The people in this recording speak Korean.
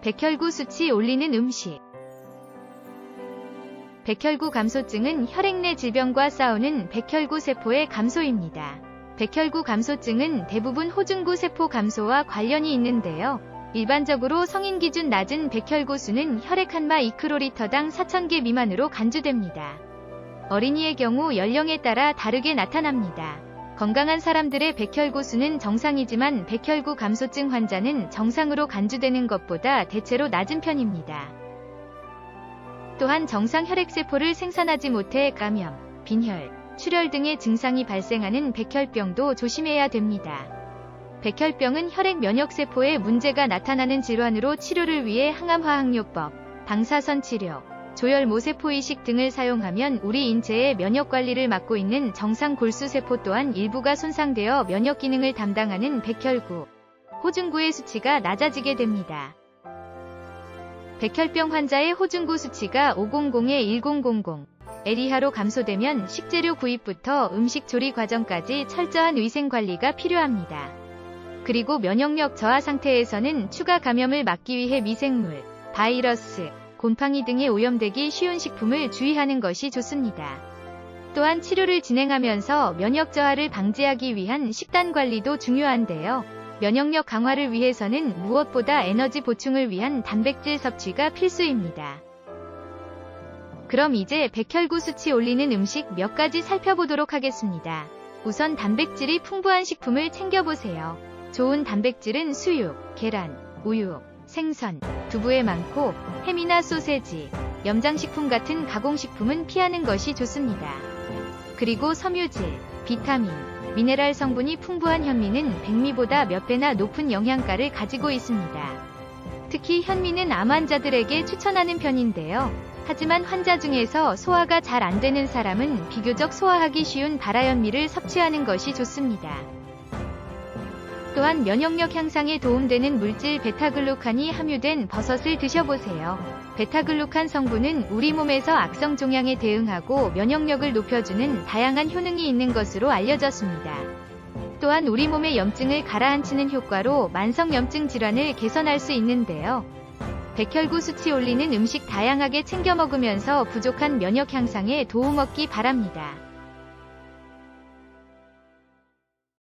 백혈구 수치 올리는 음식. 백혈구 감소증은 혈액 내 질병과 싸우는 백혈구 세포의 감소입니다. 백혈구 감소증은 대부분 호중구 세포 감소와 관련이 있는데요. 일반적으로 성인 기준 낮은 백혈구 수는 혈액 한마 2크로리터당 4,000개 미만으로 간주됩니다. 어린이의 경우 연령에 따라 다르게 나타납니다. 건강한 사람들의 백혈구 수는 정상이지만 백혈구 감소증 환자는 정상으로 간주되는 것보다 대체로 낮은 편입니다. 또한 정상 혈액세포를 생산하지 못해 감염, 빈혈, 출혈 등의 증상이 발생하는 백혈병도 조심해야 됩니다. 백혈병은 혈액 면역세포에 문제가 나타나는 질환으로 치료를 위해 항암화학요법, 방사선 치료, 조혈 모세포 이식 등을 사용하면 우리 인체의 면역 관리를 맡고 있는 정상 골수세포 또한 일부가 손상되어 면역 기능을 담당하는 백혈구, 호중구의 수치가 낮아지게 됩니다. 백혈병 환자의 호중구 수치가 500에 1000, L 이하로 감소되면 식재료 구입부터 음식 조리 과정까지 철저한 위생 관리가 필요합니다. 그리고 면역력 저하 상태에서는 추가 감염을 막기 위해 미생물, 바이러스, 곰팡이 등에 오염되기 쉬운 식품을 주의하는 것이 좋습니다. 또한 치료를 진행하면서 면역 저하를 방지하기 위한 식단 관리도 중요한데요. 면역력 강화를 위해서는 무엇보다 에너지 보충을 위한 단백질 섭취가 필수입니다. 그럼 이제 백혈구 수치 올리는 음식 몇 가지 살펴보도록 하겠습니다. 우선 단백질이 풍부한 식품을 챙겨보세요. 좋은 단백질은 수육, 계란, 우유, 생선, 두부에 많고 햄이나 소세지, 염장식품 같은 가공식품은 피하는 것이 좋습니다. 그리고 섬유질, 비타민, 미네랄 성분이 풍부한 현미는 백미보다 몇 배나 높은 영양가를 가지고 있습니다. 특히 현미는 암 환자들에게 추천하는 편인데요. 하지만 환자 중에서 소화가 잘 안 되는 사람은 비교적 소화하기 쉬운 발화현미를 섭취하는 것이 좋습니다. 또한 면역력 향상에 도움되는 물질 베타글루칸이 함유된 버섯을 드셔보세요. 베타글루칸 성분은 우리 몸에서 악성 종양에 대응하고 면역력을 높여주는 다양한 효능이 있는 것으로 알려졌습니다. 또한 우리 몸의 염증을 가라앉히는 효과로 만성 염증 질환을 개선할 수 있는데요. 백혈구 수치 올리는 음식 다양하게 챙겨 먹으면서 부족한 면역 향상에 도움 얻기 바랍니다.